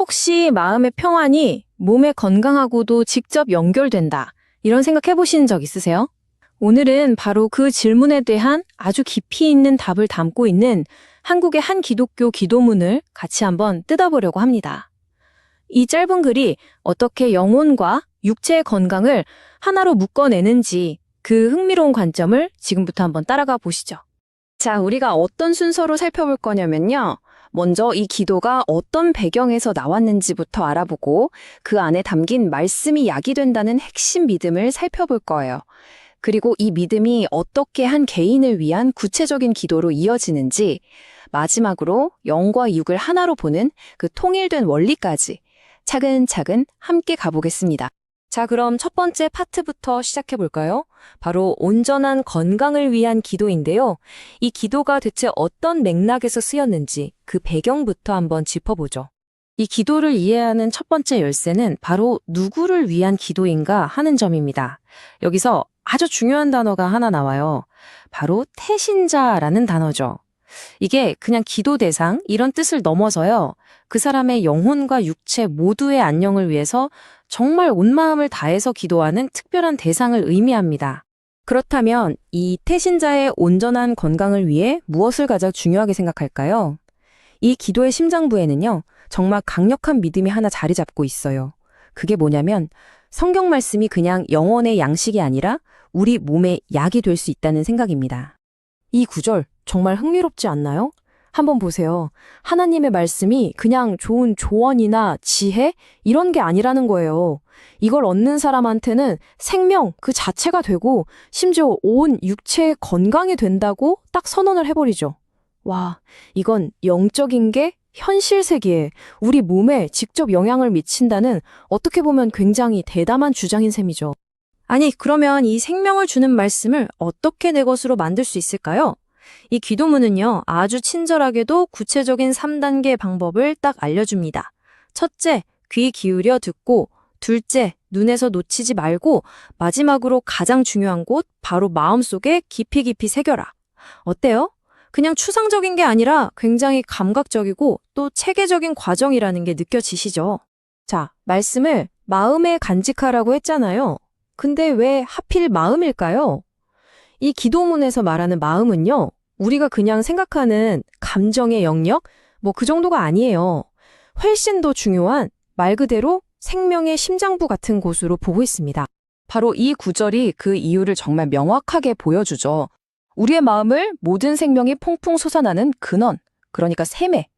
혹시 마음의 평안이 몸의 건강하고도 직접 연결된다. 이런 생각 해 보신 적 있으세요? 오늘은 바로 그 질문에 대한 아주 깊이 있는 답을 담고 있는 한국의 한 기독교 기도문을 같이 한번 뜯어보려고 합니다. 이 짧은 글이 어떻게 영혼과 육체의 건강을 하나로 묶어내는지 그 흥미로운 관점을 지금부터 한번 따라가 보시죠. 자, 우리가 어떤 순서로 살펴볼 거냐면요. 먼저 이 기도가 어떤 배경에서 나왔는지부터 알아보고 그 안에 담긴 말씀이 약이 된다는 핵심 믿음을 살펴볼 거예요. 그리고 이 믿음이 어떻게 한 개인을 위한 구체적인 기도로 이어지는지, 마지막으로 영과 육을 하나로 보는 그 통일된 원리까지 차근차근 함께 가보겠습니다. 자, 그럼 첫 번째 파트부터 시작해 볼까요? 바로 온전한 건강을 위한 기도인데요. 이 기도가 대체 어떤 맥락에서 쓰였는지 그 배경부터 한번 짚어보죠. 이 기도를 이해하는 첫 번째 열쇠는 바로 누구를 위한 기도인가 하는 점입니다. 여기서 아주 중요한 단어가 하나 나와요. 바로 태신자라는 단어죠. 이게 그냥 기도 대상 이런 뜻을 넘어서요. 그 사람의 영혼과 육체 모두의 안녕을 위해서 정말 온 마음을 다해서 기도하는 특별한 대상을 의미합니다. 그렇다면 이 태신자의 온전한 건강을 위해 무엇을 가장 중요하게 생각할까요? 이 기도의 심장부에는요, 정말 강력한 믿음이 하나 자리 잡고 있어요. 그게 뭐냐면 성경 말씀이 그냥 영혼의 양식이 아니라 우리 몸의 약이 될 수 있다는 생각입니다. 이 구절 정말 흥미롭지 않나요? 한번 보세요. 하나님의 말씀이 그냥 좋은 조언이나 지혜 이런 게 아니라는 거예요. 이걸 얻는 사람한테는 생명 그 자체가 되고 심지어 온 육체의 건강이 된다고 딱 선언을 해버리죠. 와, 이건 영적인 게 현실 세계에 우리 몸에 직접 영향을 미친다는 어떻게 보면 굉장히 대담한 주장인 셈이죠. 아니, 그러면 이 생명을 주는 말씀을 어떻게 내 것으로 만들 수 있을까요? 이 기도문은요, 아주 친절하게도 구체적인 3단계 방법을 딱 알려줍니다. 첫째, 귀 기울여 듣고, 둘째, 눈에서 놓치지 말고, 마지막으로 가장 중요한 곳, 바로 마음속에 깊이 깊이 새겨라. 어때요? 그냥 추상적인 게 아니라 굉장히 감각적이고 또 체계적인 과정이라는 게 느껴지시죠? 자, 말씀을 마음에 간직하라고 했잖아요. 근데 왜 하필 마음일까요? 이 기도문에서 말하는 마음은요, 우리가 그냥 생각하는 감정의 영역? 뭐 그 정도가 아니에요. 훨씬 더 중요한 말 그대로 생명의 심장부 같은 곳으로 보고 있습니다. 바로 이 구절이 그 이유를 정말 명확하게 보여주죠. 우리의 마음을 모든 생명이 퐁퐁 솟아나는 근원, 그러니까 샘에